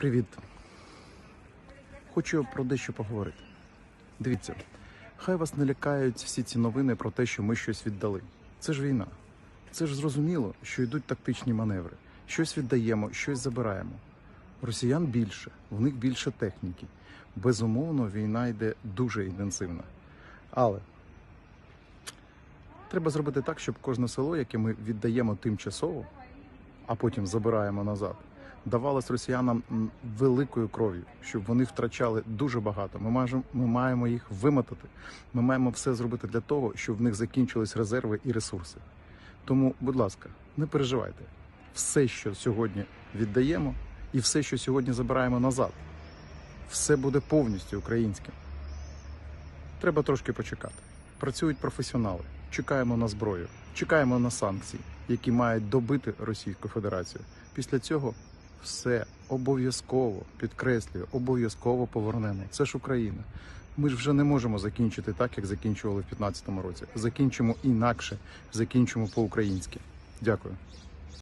Привіт. Хочу про дещо поговорити. Дивіться, хай вас не лякають всі ці новини про те, що ми щось віддали. Це ж війна. Це ж зрозуміло, що йдуть тактичні маневри. Щось віддаємо, щось забираємо. Росіян більше, в них більше техніки. Безумовно, війна йде дуже інтенсивна. Але треба зробити так, щоб кожне село, яке ми віддаємо тимчасово, а потім забираємо назад, давалось росіянам великою кров'ю, щоб вони втрачали дуже багато. Ми маємо, ми маємо їх вимотати. Ми маємо все зробити для того, щоб в них закінчились резерви і ресурси. Тому, будь ласка, не переживайте. Все, що сьогодні віддаємо, і все, що сьогодні забираємо назад, все буде повністю українським. Треба трошки почекати. Працюють професіонали. Чекаємо на зброю, чекаємо на санкції, які мають добити Російську Федерацію. Після цього все обов'язково підкреслюю, обов'язково повернемо. Це ж Україна. Ми ж вже не можемо закінчити так, як закінчували в 2015 році. Закінчимо інакше, закінчимо по-українськи. Дякую.